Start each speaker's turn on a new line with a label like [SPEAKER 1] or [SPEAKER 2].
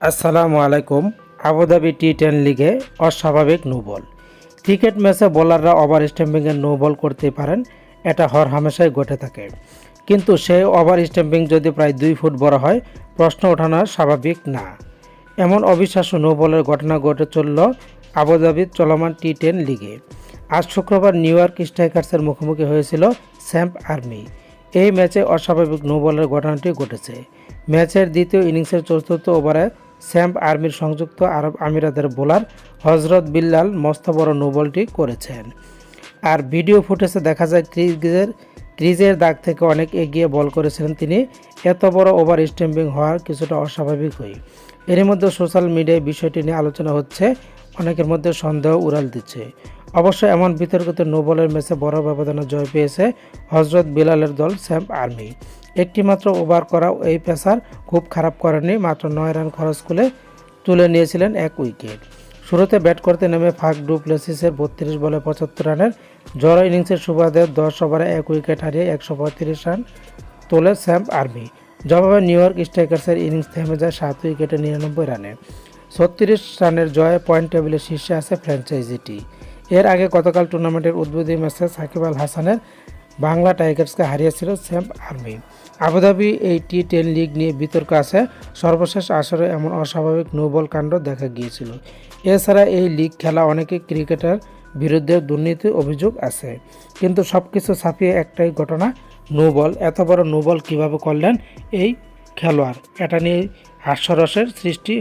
[SPEAKER 1] আসসালামু আলাইকুম। Abu Dhabi T ten লিগে অস্বাভাবিক নো বল। ক্রিকেট ম্যাচে বোলাররা ওভার স্ট্যাম্পিংয়ে নো বল করতে পারেন, এটা হর হামেশাই ঘটে থাকে। কিন্তু সেই ওভার স্ট্যাম্পিং যদি প্রায় দুই ফুট বড় হয়, প্রশ্ন ওঠানো স্বাভাবিক না। এমন অবিশ্বাস্য নো বলের ঘটনা ঘটে চলল আবুধাবির চলমান টি টেন লিগে। আজ শুক্রবার নিউ ইয়র্ক স্ট্রাইকার্সের মুখোমুখি হয়েছিল স্যাম্প আর্মি। এই ম্যাচে অস্বাভাবিক নো বলের ঘটনাটি ঘটেছে। ম্যাচের দ্বিতীয় ইনিংসের চতুর্থ ওভারে স্যাম্প আর্মির সংযুক্ত আরব আমিরাতের বোলার হজরত বিল্লাল মস্ত বড় নো বলটি করেছেন। আর ভিডিও ফুটেজে দেখা যায় ক্রিজের ক্রিজের দাগ থেকে অনেক এগিয়ে বল করেছিলেন তিনি। এত বড় ওভার স্ট্যাম্পিং হওয়ার কিছুটা অস্বাভাবিক হই। এর মধ্যে সোশ্যাল মিডিয়ায় বিষয়টি নিয়ে আলোচনা হচ্ছে, অনেকের মধ্যে সন্দেহ উড়াল দিচ্ছে। অবশ্য এমন বিতর্কিত নোবলের ম্যাচে বড় ব্যবধানে জয় পেয়েছে হজরত বিলালের দল স্যাম্প আর্মি। একটিমাত্র ওভার করা এই পেসার খুব খারাপ করেননি, মাত্র নয় রান খরচ করে তুলে নিয়েছিলেন এক উইকেট। শুরুতে ব্যাট করতে নেমে ফাক ডু প্লেসিসের বত্রিশ বলে পঁচাত্তর রানের জড়ো ইনিংসের সুবাদে দশ ওভারে এক উইকেট হারিয়ে একশো পঁয়ত্রিশ রান তোলে স্যাম আর্মি। জবাবে নিউ ইয়র্ক স্ট্রাইকার্সের ইনিংস থেমে যায় সাত উইকেটে নিরানব্বই রানে। ছত্রিশ রানের জয়ে পয়েন্ট টেবিলের শীর্ষে আছে ফ্র্যাঞ্চাইজিটি। এর আগে গতকাল টুর্নামেন্টের উদ্বোধনী ম্যাচে সাকিব আল হাসানের বাংলা টাইগার্সকে হারিয়েছিল স্যাম্প আর্মি। আবুধাবি এই টি টেন লিগ নিয়ে বিতর্ক আছে। সর্বশেষ আসরে এমন অস্বাভাবিক নোবল কাণ্ড দেখা গিয়েছিল। এছাড়া এই লিগ খেলা অনেকে ক্রিকেটার বিরুদ্ধে দুর্নীতি অভিযোগ আছে। কিন্তু সব কিছু ছাপিয়ে একটাই ঘটনা, নোবল। এত বড় নো বল কীভাবে করলেন এই খেলোয়াড়? এটা নিয়ে হাস্যরসের সৃষ্টি